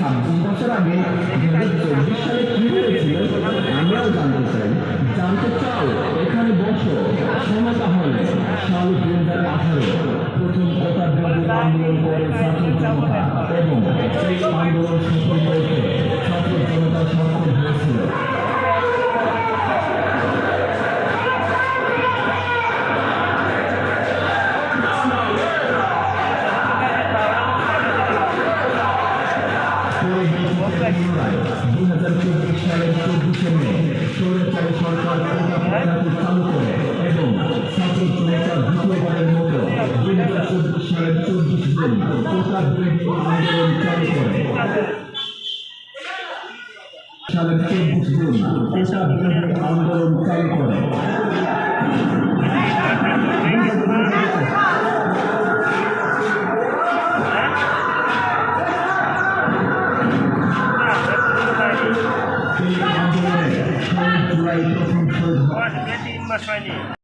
ছাব্বিশ বছর আগে দু হাজার চব্বিশ সালে কি হয়েছিল, আমরাও জানতে চাই। জানতে চাও, এখানে বসো। শোনো হলে সাল দু হাজার আঠারো, প্রথম দ্রব্য আন্দোলন করে ছাত্র এবং সেই আন্দোলন এবং ছাত্র জনতা দ্বিতীয়বারের মতো দুই হাজার চব্বিশ সালের চব্বিশ জুন কোটা বিরোধী আন্দোলন চালু করে সালের চব্বিশ জুন কোটা বিরোধী আন্দোলন চালু করে আন্দোলনে প্রথম শহীদ হয়